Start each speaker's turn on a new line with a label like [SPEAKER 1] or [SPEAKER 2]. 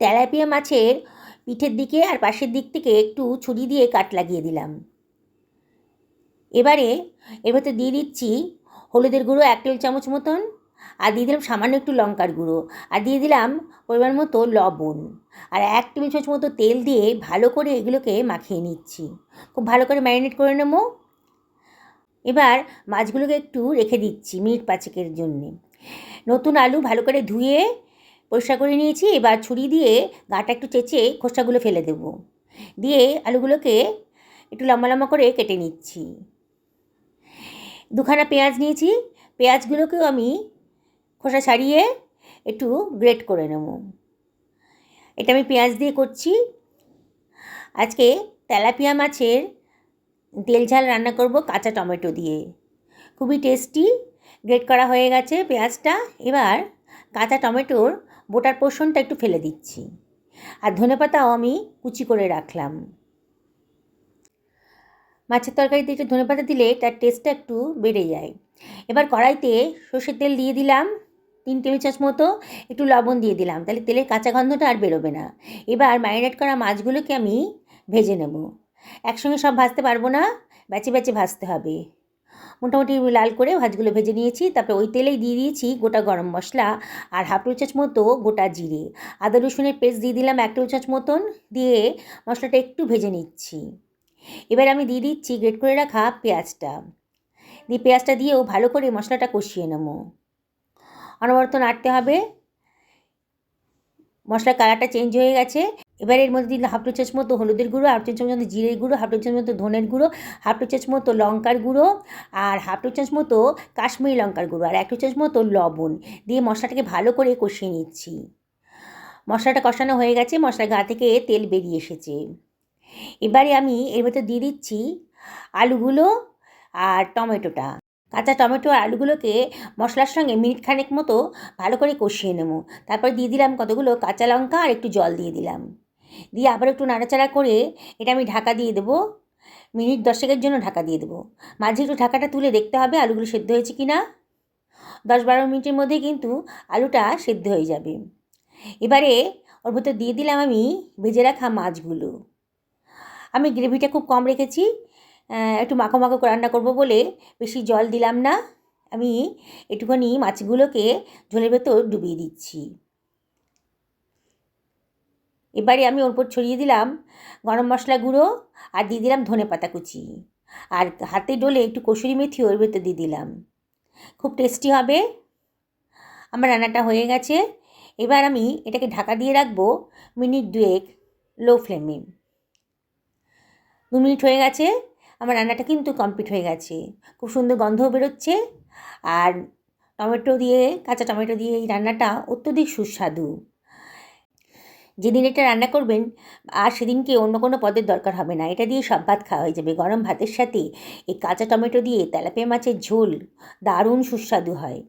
[SPEAKER 1] Tilapia মাছের পিঠের দিকে আর পাশের দিক থেকে একটু ছুরি দিয়ে কাট লাগিয়ে দিলাম। এবারে এর ভেতর দিয়ে দিচ্ছি হলুদের গুঁড়ো এক টেবিল চামচ মতন, আর দিয়ে দিলাম সামান্য একটু লঙ্কার গুঁড়ো, আর দিয়ে দিলাম পরিমাণ মতো লবণ, আর এক টেবিল চামচ মতো তেল দিয়ে ভালো করে এগুলোকে মাখিয়ে নিচ্ছি। খুব ভালো করে ম্যারিনেট করে নেব। এবার মাছগুলোকে একটু রেখে দিচ্ছি মিনিট পাঁচেকের জন্যে। নতুন আলু ভালো করে ধুয়ে পরিষ্কার করে নিয়েছি, এবার ছুরি দিয়ে গাটা একটু চেঁচে খোসাগুলো ফেলে দেবো। দিয়ে আলুগুলোকে একটু লম্বা লম্বা করে কেটে নিচ্ছি। দুখানা পেঁয়াজ নিয়েছি, পেঁয়াজগুলোকেও আমি খোসা ছাড়িয়ে একটু গ্রেট করে নেব। এটা আমি পেঁয়াজ দিয়ে করছি। আজকে তেলাপিয়া মাছের তেল ঝাল রান্না করব কাঁচা টমেটো দিয়ে। খুবই টেস্টি, গ্রেট করা হয়ে গেছে পেঁয়াজটা। এবার কাঁচা টমেটোর বোটার পোর্শনটা একটু ফেলে দিচ্ছি। আর ধনেপাতাও আমি কুচি করে রাখলাম। মাছের তরকারিতে একটু ধনেপাতা দিলে তার টেস্টটা একটু বেড়ে যায়। এবার কড়াইতে সর্ষের তেল দিয়ে দিলাম, তিন টেবিল চামচ মতো একটু লবণ দিয়ে দিলাম, তাহলে তেলের কাঁচা গন্ধটা আর বেরোবে না। এবার ম্যারিনেট করা মাছগুলোকে আমি ভেজে নেব। একসঙ্গে সব ভাজতে পারব না, ব্যাচে ব্যাচে ভাজতে হবে। মোটামুটি লাল করে ভাজগুলো ভেজে নিয়েছি, তারপরে ওই তেলেই দিয়ে দিয়েছি গোটা গরম মশলা আর হাফ টেবিল চামচ মতো গোটা জিরে। আদা রসুনের পেস্ট দিয়ে দিলাম এক টেবিল চামচ মতন, দিয়ে মশলাটা একটু ভেজে নিচ্ছি। এবার আমি দিয়ে দিচ্ছি গ্রেট করে রাখা পেঁয়াজটা। দিয়ে পেঁয়াজটা দিয়েও ভালো করে মশলাটা কষিয়ে নেব। অনবরত নাড়তে হবে। মশলার কালারটা চেঞ্জ হয়ে গেছে। এবার এর মধ্যে দিলাম হাফ টু চামচ মতো হলুদের গুঁড়ো হাফ টু চামচ মতো জিরের গুঁড়ো, হাফ টু চামচ মতো ধনের গুঁড়ো, হাফ টু চামচ মতো লঙ্কার গুঁড়ো, আর হাফ টু চামচ মতো কাশ্মীরি লঙ্কার গুঁড়ো, আর এক টু চামচ মতো লবণ। দিয়ে মশলাটাকে ভালো করে কষিয়ে নিচ্ছি। মশলাটা কষানো হয়ে গেছে, মশলার গা থেকে তেল বেরিয়ে এসেছে। এবারে আমি এর ভেতর দিয়ে দিচ্ছি আলুগুলো আর টমেটোটা। কাঁচা টমেটো আর আলুগুলোকে মশলার সঙ্গে মিনিট খানেক মতো ভালো করে কষিয়ে নেব। তারপর দিয়ে দিলাম কতগুলো কাঁচা লঙ্কা আর একটু জল দিয়ে দিলাম। দিয়ে আবার একটু নাড়াচাড়া করে এটা আমি ঢাকা দিয়ে দেবো। মিনিট দশেকের জন্য ঢাকা দিয়ে দেবো। মাঝে একটু ঢাকাটা তুলে দেখতে হবে আলুগুলো সেদ্ধ হয়েছে কি না দশ বারো মিনিটের মধ্যে কিন্তু আলুটা সেদ্ধ হয়ে যাবে। এবারে ওর ভেতর দিয়ে দিলাম আমি ভেজে রাখা মাছগুলো। আমি গ্রেভিটা খুব কম রেখেছি। একটু মাখো মাখো রান্না করব বলে বেশি জল দিলাম না। আমি একটুখানি মাছগুলোকে ঝোলের ভেতর ডুবিয়ে দিচ্ছি। এবারে আমি ওর উপর ছড়িয়ে দিলাম গরম মশলা গুঁড়ো আর দিয়ে দিলাম ধনে পাতা কুচি। আর হাতে ডলে একটু কসুরি মেথি ওর ভেতর দিয়ে দিলাম। খুব টেস্টি হবে। আমার রান্নাটা হয়ে গেছে। এবার আমি এটাকে ঢাকা দিয়ে রাখব মিনিট দুয়েক লো ফ্লেমে দু মিনিট হয়ে গেছে। আমার রান্নাটা কিন্তু কমপ্লিট হয়ে গেছে। খুব সুন্দর গন্ধও বেরোচ্ছে। আর টমেটো দিয়ে, কাঁচা টমেটো দিয়ে এই রান্নাটা অত্যধিক সুস্বাদু। যেদিন এটা রান্না করবেন, আর সেদিনকে অন্য কোনো পদের দরকার হবে না। এটা দিয়ে সব ভাত খাওয়া হয়ে যাবে। গরম ভাতের সাথে এই কাঁচা টমেটো দিয়ে তেলাপিয়া মাছের ঝোল দারুণ সুস্বাদু হয়।